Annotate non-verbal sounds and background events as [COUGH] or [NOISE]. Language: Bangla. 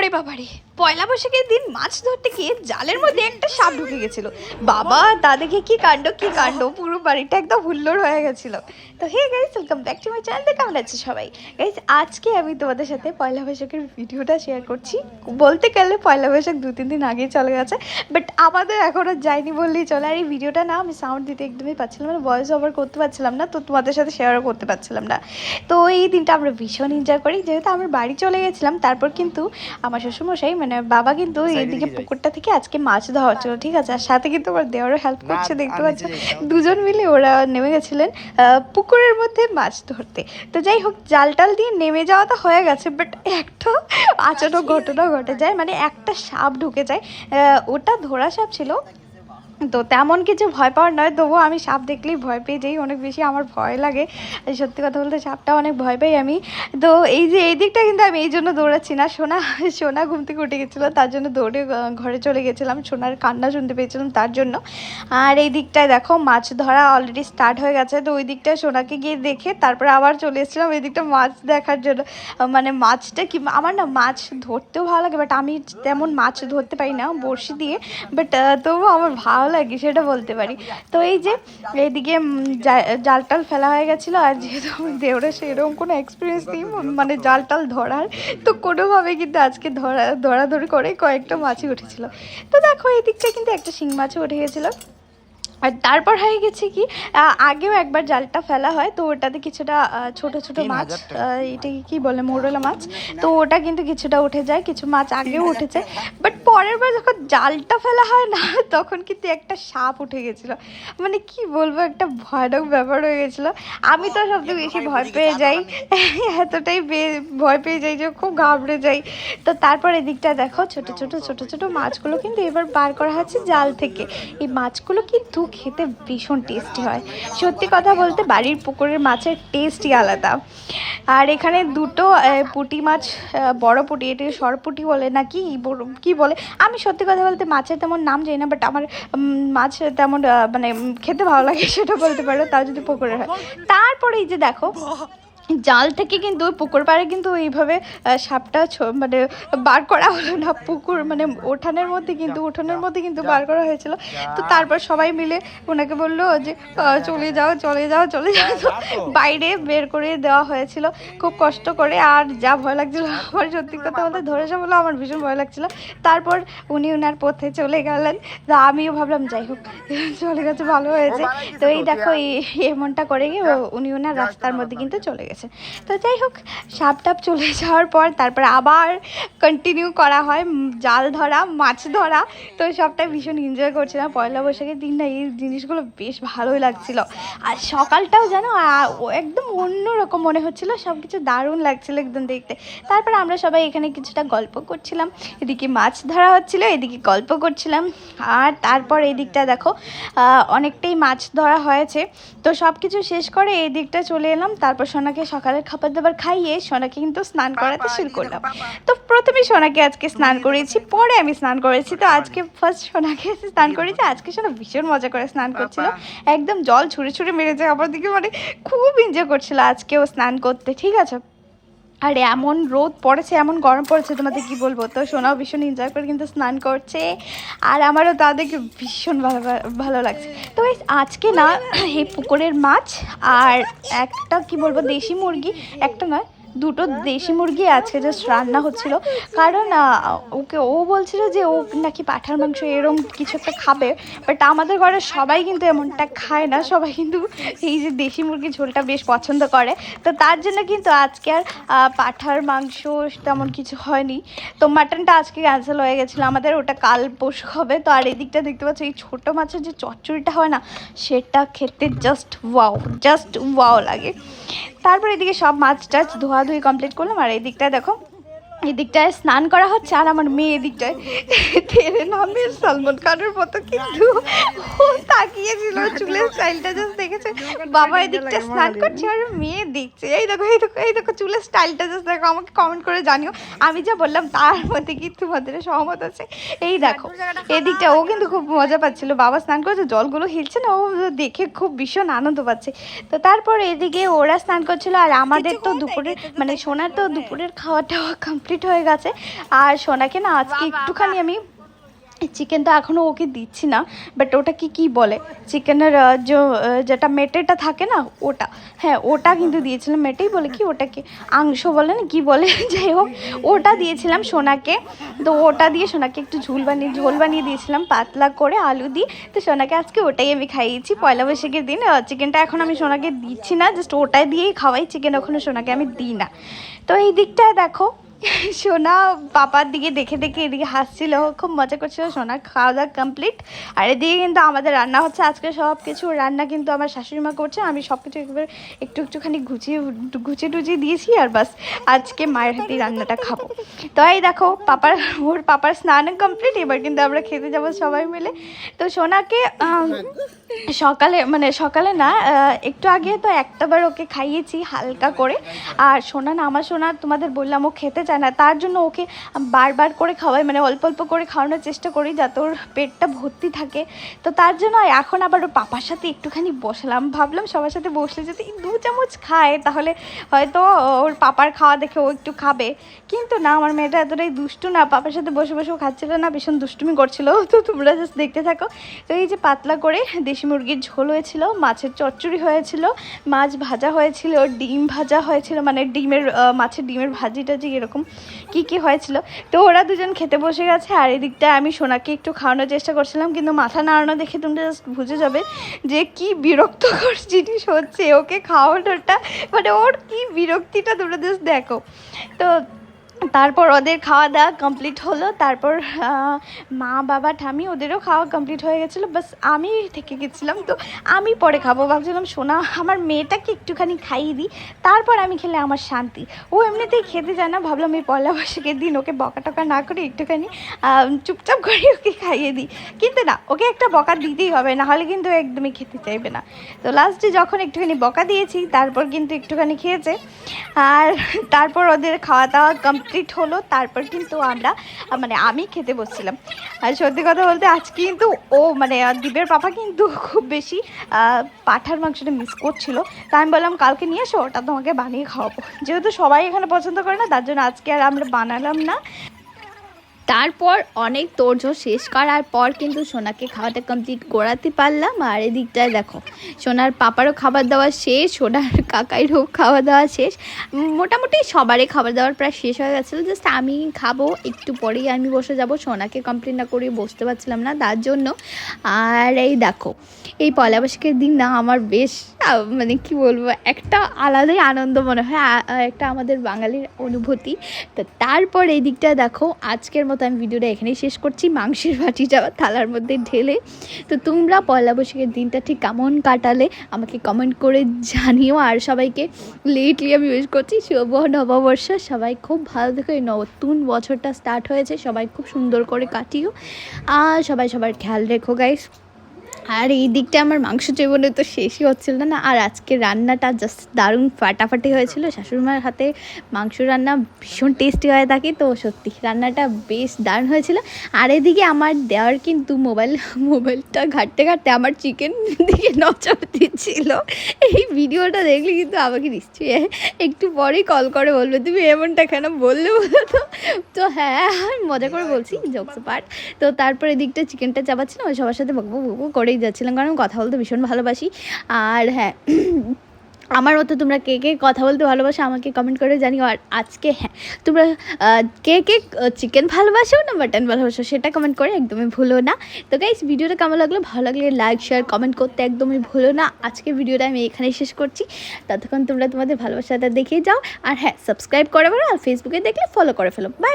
ওরে বাবারে, পয়লা বৈশাখের দিন মাছ ধরতে গিয়ে জালের মধ্যে একটা সাপ ঢুকে গেছিল। বাবা, তা দেখে কি কাণ্ড কি কাণ্ড? পুরো বাড়িটা একদম হুল্লোড় হয়ে গেছিল। তো hey guys welcome back to my channel কেমন আছে সবাই? গাইস আজকে আমি তোমাদের সাথে পয়লা বৈশাখের ভিডিওটা শেয়ার করছি। বলতে গেলে পয়লা বৈশাখ দু, তিন দিন আগেই চলে গেছে বাট আমাদের এখনও যায়নি বললেই চলে। আর এই ভিডিওটা না, আমি সাউন্ড দিতে একদমই পাচ্ছিলাম না ভয়েস ওভার করতে পারছিলাম না, তো তোমাদের সাথে শেয়ারও করতে পারছিলাম না। তো এই দিনটা আমরা ভীষণ এনজয় করি। যেহেতু আমরা বাড়ি চলে গেছিলাম, তারপর কিন্তু আমার শ্বশুরমশাই মানে বাবা কিন্তু এইদিকে পুকুরটা থেকে আজকে মাছ ধরা হচ্ছিল ঠিক আছে? আর সাথে কিন্তু আমার দেওয়ারও হেল্প করছে দেখতে পাচ্ছ? দুজন মিলে ওরা নেমে গেছিলেন পুকুরের মধ্যে মাছ ধরতে। তো যাই হোক জাল টাল দিয়ে নেমে যাওয়া তো হয়ে গেছে বাট একটা আচানক ঘটনা ঘটে যায় মানে একটা সাপ ঢুকে যায়। ওটা ধরা সাপ ছিল তো তেমন কিছু ভয় পাওয়ার নয়, তবুও আমি সাপ দেখলেই ভয় পেয়ে যাই, অনেক বেশি আমার ভয় লাগে। সত্যি কথা বলতে সাপটা অনেক ভয় পাই আমি। তো এই যে, এই দিকটা কিন্তু আমি এই জন্য দৌড়াচ্ছি না। সোনা সোনা ঘুম থেকে উঠে গেছিল, তার জন্য দৌড়ে ঘরে চলে গেছিলাম। সোনার কান্না শুনতে পেয়েছিলাম তার জন্য। আর এই দিকটায় দেখো, মাছ ধরা অলরেডি স্টার্ট হয়ে গেছে। তো ওই দিকটায় সোনাকে গিয়ে দেখে তারপরে আবার চলে এসেছিলাম ওই দিকটা মাছ দেখার জন্য। মানে মাছটা কি, আমার না মাছ ধরতেও ভালো লাগে বাট আমি তেমন মাছ ধরতে পারি না বড়শি দিয়ে। বাট তবুও আমার ভালো লাগে, সেটা বলতে পারি। তো এই যে, এইদিকে জাল টাল ফেলা হয়ে গেছিল, আর যেহেতু আমার দেওরা সেরকম কোনো এক্সপিরিয়েন্স নেই মানে জাল টাল ধরার, তো কোনোভাবে কিন্তু আজকে ধরা, ধরাধরি করে কয়েকটা মাছই উঠেছিল। তো দেখো এই দিকটা কিন্তু একটা শিং মাছও উঠে গেছিল। আর তারপর হয়ে গেছে কি আগেও একবার জালটা ফেলা হয় তো ওটাতে কিছুটা ছোট ছোট মাছ এটাকে কি বলে মোরলা মাছ? তো ওটা কিন্তু কিছুটা উঠে যায় কিছু মাছ আগেও উঠেছে বাট পরের বার যখন জালটা ফেলা হয় না [LAUGHS] তখন কিন্তু একটা সাপ উঠে গেছিল। মানে কি বলব একটা ভয়ানক ব্যাপার হয়ে গেছিল। আমি তো সবথেকে বেশি ভয় পেয়ে যাই [LAUGHS] এতটাই ভয় পেয়ে যাই যে খুব ঘাবড়ে যাই। তো তারপর এদিকটা দেখো ছোট ছোট ছোট ছোট মাছগুলো কিন্তু এবার বার করা হচ্ছে জাল থেকে। এই মাছগুলো কিন্তু খেতে ভীষণ টেস্টি হয়। সত্যি কথা বলতে বাড়ির পুকুরের মাছের টেস্টই আলাদা। আর এখানে দুটো পুটি মাছ বড় পুঁটি, এটি সরপুটি বলে না কি? কি বলে? আমি সত্যি কথা বলতে মাছের তেমন নাম জানি না বাট আমার মাছ তেমন মানে খেতে ভালো লাগে সেটা বলতে পারো, তাও যদি পুকুরের হয়। তারপরে এই যে দেখো জাল থেকে কিন্তু পুকুর পাড়ে কিন্তু এইভাবে সাপটা ছ- মানে বার করা হলো না। পুকুর মানে উঠানের মধ্যে কিন্তু উঠানের মধ্যে কিন্তু বার করা হয়েছিল। তো তারপর সবাই মিলে ওনাকে বলল যে চলে যাও চলে যাও চলে যাও। তো। বাইরে বের করে দেওয়া হয়েছিল। খুব কষ্ট করে আর যা ভয় লাগছিল আমার সত্যি কথা বলতে ধরে সব বলে আমার ভীষণ ভয় লাগছিল। তারপর উনি ওনার পথে চলে গেলেন। তো আমিও ভাবলাম যাই হোক চলে গেছে ভালো হয়েছে। তো এই দেখো এই- এমনটা করে গিয়ে উনি ওনার রাস্তার মধ্যে কিন্তু চলে গেছে। তো যাই হোক সাপ টাপ চলে যাওয়ার পর তারপর আবার কন্টিনিউ করা হয় জাল ধরা, মাছ ধরা। তো সবটাই ভীষণ এনজয় করছিলাম। পয়লা বৈশাখের দিন না, এই জিনিসগুলো বেশ ভালোই লাগছিল। আর সকালটাও যেন একদম অন্যরকম মনে হচ্ছিল সব কিছু দারুণ লাগছিল একদম দেখতে। তারপর আমরা সবাই এখানে কিছুটা গল্প করছিলাম। এদিকে মাছ ধরা হচ্ছিল, এদিকে গল্প করছিলাম। আর তারপর এই দিকটা দেখো অনেকটাই মাছ ধরা হয়েছে। তো সব কিছু শেষ করে এই দিকটা চলে এলাম। তারপর সোনাকে সকালের খাবার দাবার খাইয়ে সোনাকে কিন্তু স্নান করাতে শুরু করলাম। তো প্রথমে সোনাকে আজকে স্নান করেছি পরে আমি স্নান করেছি। তো আজকে ফার্স্ট সোনাকে স্নান করেছি আজকে সোনা ভীষণ মজা করে স্নান করছিল। একদম জল ছুঁড়ে ছুঁড়ে মেরেছে আমার দিকে মানে খুব এনজয় করছিল আজকে ও স্নান করতে। ঠিক আছে? আর এমন রোদ পড়েছে, এমন গরম পড়েছে তোমাদের কি বলব? তো সোনাও ভীষণ এনজয় করে কিন্তু স্নান করছে আর আমারও তাদেরকে ভীষণ ভালো ভালো লাগছে। তো আজকে না, এই পুকুরের মাছ আর একটা কি বলব, দেশি মুরগি, একটা নয় দুটো দেশি মুরগি আজকে জাস্ট রান্না হচ্ছিল। কারণ ওকে, ও বলছিল যে ও নাকি পাঠার মাংস এরম কিছু একটা খাবে বাট আমাদের ঘরে সবাই কিন্তু এমনটা খায় না, সবাই কিন্তু এই যে দেশি মুরগির ঝোলটা বেশ পছন্দ করে। তো তার জন্য কিন্তু আজকে আর পাঠার মাংস তেমন কিছু হয়নি। তো মাটনটা আজকে ক্যান্সেল হয়ে গেছিল, আমাদের ওটা কাল পরশু হবে। তো আর এদিকটা দেখতে পাচ্ছ, এই ছোটো মাছের যে চচ্চড়িটা হয় না, সেটা খেতে জাস্ট ওয়াও জাস্ট ওয়াও লাগে। তারপর এদিকে সব মাছ টাছ ধোয়াধুয়ি কমপ্লিট করলাম আর এই দিকটায় দেখো এই দিকটায় স্নান করা হচ্ছে আর আমার মেয়ে এদিকটায় তেরে নামে সলমন খানের মতো কিন্তু ও তাকিয়েছিল চুলের স্টাইলটা জাস্ট দেখেছে বাবা এদিকটা স্নান করছে আর মেয়ে দেখছে। এই দেখো এই দেখো এই দেখো চুলের স্টাইলটা জাস্ট দেখো আমাকে কমেন্ট করে জানিও। আমি যা বললাম তার মধ্যে কি তোমাদের সহমত আছে? এই দেখো এদিকটা ও কিন্তু খুব মজা পাচ্ছিল। বাবা স্নান করছে জলগুলো হিলছে না ও দেখে খুব ভীষণ আনন্দ পাচ্ছে। তো তারপর এদিকে ওরা স্নান করছিল আর আমাদের তো দুপুরের মানে সোনার তো দুপুরের খাওয়া টাওয়া কমপ্লিট কমপ্লিট হয়ে গেছে। আর সোনাকে না আজকে একটুখানি আমি চিকেন তো এখনও ওকে দিচ্ছি না বাট ওটা কি কি বলে? চিকেনের যেটা মেটেটা থাকে না, ওটা। হ্যাঁ ওটা কিন্তু দিয়েছিলাম মেটেই বলে কি ওটাকে, আংশ বলে না কি বলে, [LAUGHS] যাই হোক, ওটা দিয়েছিলাম সোনাকে। তো ওটা দিয়ে সোনাকে একটু ঝোল বানিয়ে ঝোল বানিয়ে দিয়েছিলাম, পাতলা করে আলু দিয়ে। তো সোনাকে আজকে ওটাই আমি খাইয়েছি, পয়লা বৈশাখের দিন। চিকেনটা এখন আমি সোনাকে দিচ্ছি না জাস্ট ওটাই দিয়েই খাওয়াই, চিকেন ওখানে সোনাকে আমি দিই না। তো এই দিকটায় দেখো সোনা পাপার দিকে দেখে দেখে এদিকে হাসছিল, খুব মজা করছিল সোনা, খাওয়া দাওয়া কমপ্লিট আর এদিকে কিন্তু আমাদের রান্না হচ্ছে, আজকে সব কিছু রান্না কিন্তু আমার শাশুড়ি মা করছে, আমি সব কিছু একবার একটু একটুখানি গুছিয়ে গুছিয়ে টুচিয়ে দিয়েছি আর বাস আজকে মায়ের হাতেই রান্নাটা খাব। তো এই দেখো, পাপার, ওর পাপার স্নান কমপ্লিট এবার কিন্তু আমরা খেতে যাব সবাই মিলে। তো সোনাকে সকালে মানে সকালে না একটু আগে তো একটাবার ওকে খাইয়েছি হালকা করে। আর সোনা না, আমার সোনা তোমাদের বললাম ও খেতে চায় না। তার জন্য ওকে বারবার করে খাওয়াই মানে অল্প অল্প করে খাওয়ানোর চেষ্টা করি যাতে ওর পেটটা ভর্তি থাকে। তো তার জন্য এখন আবার ওর পাপার সাথে একটুখানি বসলাম। ভাবলাম সবার সাথে বসলে যদি দু চামচ খায়, তাহলে হয়তো ওর পাপার খাওয়া দেখে ও একটু খাবে। কিন্তু না, আমার মেয়েটা এতটাই দুষ্টু না। পাপার সাথে বসে বসে ও খাচ্ছিল না, ভীষণ দুষ্টুমি করছিল। তো তোমরা জাস্ট দেখতে থাকো। তো এই যে পাতলা করে দেশি মুরগির ঝোল হয়েছিল, মাছের চচ্চড়ি হয়েছিল, মাছ ভাজা হয়েছিল, ডিম ভাজা হয়েছিল মানে ডিমের মাছের ডিমের ভাজি টাজি এরকম কি কি হয়েছিল? তো ওরা দুজন খেতে বসে গেছে, আর এদিকটা আমি সোনাকে একটু খাওয়ানোর চেষ্টা করছিলাম, কিন্তু মাথা নাড়ানো দেখে তুমি জাস্ট বুঝে যাবে যে কি বিরক্তকর জিনিস হচ্ছে। ওকে খাওয়ানোটা মানে ওর কি বিরক্তিটা তোমরা জাস্ট দেখো। তো তারপর ওদের খাওয়া দাওয়া কমপ্লিট হলো। তারপর মা, বাবা ঠামি ওদেরও খাওয়া কমপ্লিট হয়ে গেছিল। বাস আমি থেকে গেছিলাম। তো আমি পরে খাব। ভাবছিলাম, সোনা, আমার মেয়েটাকে একটুখানি খাইয়ে দিই। তারপর আমি খেলে আমার শান্তি। ও এমনিতেই খেতে যায় না। ভাবলাম এই পয়লা বৈশাখের দিন ওকে বকা টকা না করে একটুখানি চুপচাপ করে ওকে খাইয়ে দিই। কিন্তু না, ওকে একটা বকা দিতেই হবে। না হলে কিন্তু একদমই খেতে চাইবে না। তো লাস্টে যখন একটুখানি বকা দিয়েছি, তারপর কিন্তু একটুখানি খেয়েছে। আর তারপর ওদের খাওয়া দাওয়া কমপ্লিট হলো, তারপর কিন্তু আমরা মানে আমি খেতে বসছিলাম। আর সত্যি কথা বলতে আজকে কিন্তু ও মানে দ্বীপের পাপা কিন্তু খুব বেশি পাঠার মাংসটা মিস করছিল। তা আমি বললাম, কালকে নিয়ে এসো, ওটা তোমাকে বানিয়ে খাওয়াবো। যেহেতু সবাই এখানে পছন্দ করে না, তার জন্য আজকে আর আমরা বানালাম না। তারপর অনেক তোড়জোড় শেষ করার পর কিন্তু সোনাকে খাওয়াটা কমপ্লিট করাতে পারলাম। আর এদিকটায় দেখো, সোনার পাপারও খাবার দাওয়া শেষ, সোনার কাকাইরও খাওয়া দাওয়া শেষ। মোটামুটি সবারই খাবার দাওয়ার প্রায় শেষ হয়ে গেছিল। জাস্ট আমি খাব, একটু পরেই আমি বসে যাব। সোনাকে কমপ্লিট না করে বসতে পারছিলাম না তার জন্য। আর এই দেখো, এই পয়লা বৈশাখের দিন না আমার বেশ মানে কি বলব, একটা আলাদাই আনন্দ মনে হয় একটা আমাদের বাঙালির অনুভূতি। তো তারপর এই দিকটা দেখো, আজকের মতো আমি ভিডিওটা এখানেই শেষ করছি। মাংসের বাটিটা থালার মধ্যে ঢেলে। তো তোমরা পয়লা বৈশাখের দিনটা ঠিক কেমন কাটালে আমাকে কমেন্ট করে জানিও। আর সবাইকে লেটলি আমি ইউজ করছি শুভ নববর্ষ। সবাই খুব ভালো থেকো। এই নতুন বছরটা স্টার্ট হয়েছে। সবাই খুব সুন্দর করে কাটিও। আর সবাই সবার খেয়াল রেখো গাইস আর এই দিকটা আমার মাংস জীবনে তো শেষই হচ্ছিল না। আর আজকে রান্নাটা জাস্ট দারুণ ফাটাফাটি হয়েছিল। শাশুড়িমার হাতে মাংস রান্না ভীষণ টেস্টি হয়ে থাকে তো সত্যি রান্নাটা বেশ দারুণ হয়েছিল। আর এদিকে আমার দেওয়ার কিন্তু মোবাইল, মোবাইলটা ঘাটতে ঘাটতে আমার চিকেন দিকে নজর দিচ্ছিল। এই ভিডিওটা দেখলে কিন্তু আমাকে নিশ্চয়ই একটু পরেই কল করে বলবে, তুমি এমনটা কেন বললে বলো তো? তো হ্যাঁ মজা করে বলছি জোকস পার্ট তো তারপরে এদিকটা চিকেনটা চাপাচ্ছিলাম সবার সাথে বকবো বকবো করেই যাচ্ছিলাম কারণ কথা বলতে ভীষণ ভালোবাসি। আর হ্যাঁ আমার মতো তোমরা কে কে কথা বলতে ভালোবাসো আমাকে কমেন্ট করে জানিও। আর আজকে হ্যাঁ তোমরা কে কে চিকেন ভালোবাসো না মাটন ভালোবাসো সেটা কমেন্ট করে একদমই ভুলো না। তো গাইস ভিডিওটা কেমন লাগল? ভালো লাগলে লাইক শেয়ার কমেন্ট করতে একদমই ভুলো না। আজকে ভিডিওটা আমি এখানেই শেষ করছি। ততক্ষণ তোমরা তোমাদের ভালোবাসাটা দেখে যাও। আর হ্যাঁ সাবস্ক্রাইব করে ফেলো আর ফেসবুকে দেখলে ফলো করে ফেলো। বাই